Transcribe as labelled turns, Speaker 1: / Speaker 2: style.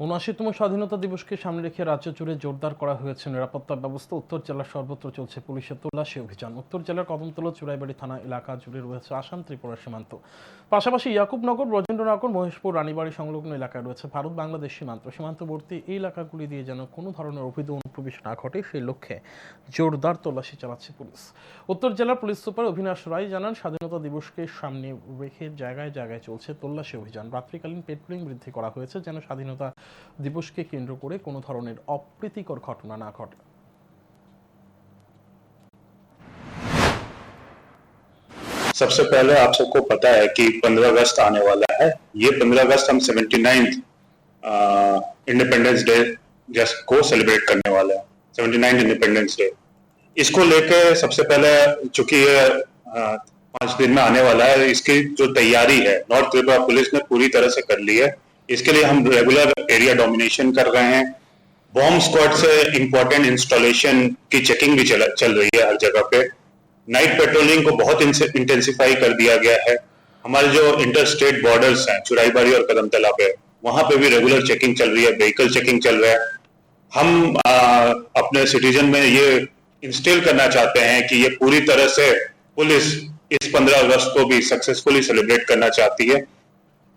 Speaker 1: উনআশিতম স্বাধীনতা দিবসকে সামনে রেখে রাজ্য জুড়ে জোরদার করা হয়েছে নিরাপত্তা ব্যবস্থা। উত্তর জেলার সর্বত্র চলছে পুলিশের তল্লাশি অভিযান। উত্তর জেলার কদমতলা, চুরাইবাড়ি থানা এলাকা জুড়ে রয়েছে আসাম ত্রিপুরা সীমান্ত। পাশাপাশি ইয়াকুবনগর ব্রজেন্দ্রনগর মহেশপুর, রানীবাড়ি সংলগ্ন এলাকায় রয়েছে ভারত বাংলাদেশ সীমান্ত। সীমান্তবর্তী এই এলাকাগুলি দিয়ে যেন কোনো ধরনের অবৈধ অনুপ্রবেশ না ঘটে সেই লক্ষ্যে জোরদার তল্লাশি চালাচ্ছে পুলিশ উত্তর জেলার পুলিশ সুপার অভিনাশ রায় জানান স্বাধীনতা দিবসকে সামনে রেখে জায়গায় জায়গায় চলছে তল্লাশি অভিযান রাত্রিকালীন পেট্রোলিং বৃদ্ধি করা হয়েছে যেন স্বাধীনতা দিবসকে কেন্দ্র করে কোনো ধরনের অপ্রীতিকর ঘটনা না ঘটে
Speaker 2: सबसे पहले आप सबको पता है कि 15 अगस्त आने वाला है ये 15 अगस्त हम 79th इंडिपेंडेंस डे just को सेलिब्रेट करने वाले हैं। 79th इंडिपेंडेंस डे इसको लेके सबसे पहले चूँकि ये पाँच दिन में आने वाला है इसकी जो तैयारी है नॉर्थ त्रिपुरा पुलिस ने पूरी तरह से कर ली है। इसके लिए हम रेगुलर एरिया डोमिनेशन कर रहे हैं। बॉम्ब स्क्वाड से इंपॉर्टेंट इंस्टॉलेशन की चेकिंग भी चल, चल रही है हर जगह पे। नाइट पेट्रोलिंग को बहुत इंटेंसिफाई कर दिया गया है। हमारे जो इंटर स्टेट बॉर्डर्स हैं चुराईबाड़ी और कदमतला पे वहाँ पे भी रेगुलर चेकिंग चल रही है व्हीकल चेकिंग चल रहा है। हम आ, अपने सिटीजन में ये इंस्टिल करना चाहते हैं कि ये पूरी तरह से पुलिस इस 15 अगस्त को भी सक्सेसफुली सेलिब्रेट करना चाहती है।